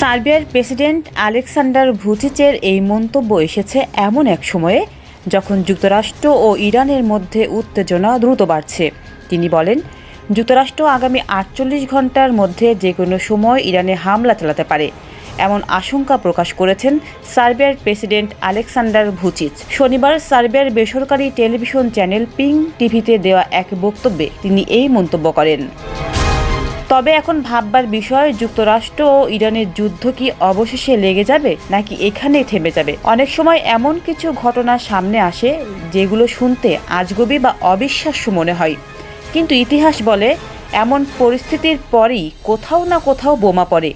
সার্বিয়ার president Alexander ভুচিচের এই মন্তব্য এসেছে এমন এক সময়ে, যখন যুক্তরাষ্ট্র ও ইরানের মধ্যে উত্তেজনা দ্রুত বাড়ছে। তিনি বলেন, যুক্তরাষ্ট্র আগামী আটচল্লিশ ঘণ্টার মধ্যে যে কোনো সময় ইরানে হামলা চালাতে পারে। এমন আশঙ্কা প্রকাশ করেছেন সার্বিয়ার প্রেসিডেন্ট আলেকসান্ডার ভুচিচ শনিবার সার্বিয়ার বেসরকারি টেলিভিশন চ্যানেল পিং টিভিতে দেওয়া এক বক্তব্যে তিনি এই মন্তব্য করেন। তবে এখন ভাববার বিষয়, যুক্তরাষ্ট্র ও ইরানের যুদ্ধ কি অবশেষে লেগে যাবে নাকি এখানেই থেমে যাবে? অনেক সময় এমন কিছু ঘটনা সামনে আসে যেগুলো শুনতে আজগবি বা অবিশ্বাস্য মনে হয়। কিন্তু ইতিহাস বলে, এমন পরিস্থিতির পরই কোথাও না কোথাও বোমা পড়ে।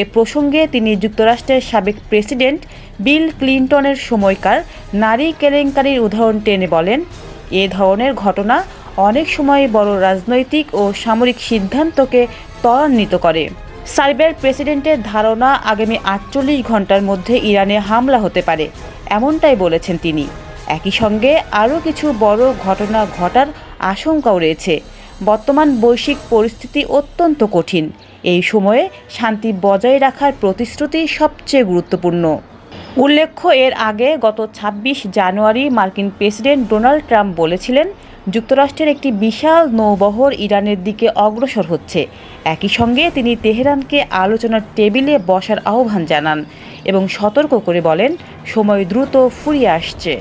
এ প্রসঙ্গে তিনি যুক্তরাষ্ট্রের সাবেক প্রেসিডেন্ট বিল ক্লিন্টনের সময়কার নারী কেলেঙ্কারির উদাহরণ টেনে বলেন, এ ধরনের ঘটনা অনেক সময় বড় রাজনৈতিক ও সামরিক সিদ্ধান্তকে ত্বরান্বিত করে। সার্বিয়ার প্রেসিডেন্টের ধারণা আগামী আটচল্লিশ ঘণ্টার মধ্যে ইরানে হামলা হতে পারে, এমনটাই বলেছেন তিনি। একই সঙ্গে আরও কিছু বড় ঘটনা ঘটার আশঙ্কাও রয়েছে। বর্তমান বৈশ্বিক পরিস্থিতি অত্যন্ত কঠিন। এই সময়ে শান্তি বজায় রাখার প্রতিশ্রুতি সবচেয়ে গুরুত্বপূর্ণ। উল্লেখ্য, এর আগে গত ২৬ জানুয়ারি মার্কিন প্রেসিডেন্ট ডোনাল্ড ট্রাম্প বলেছিলেন যুক্তরাষ্ট্রের একটি বিশাল নৌবহর ইরানের দিকে অগ্রসর হচ্ছে। একই সঙ্গে তিনি তেহরানকে আলোচনার টেবিলে বসার আহ্বান জানান এবং সতর্ক করে বলেন, সময় দ্রুত ফুরিয়ে আসছে।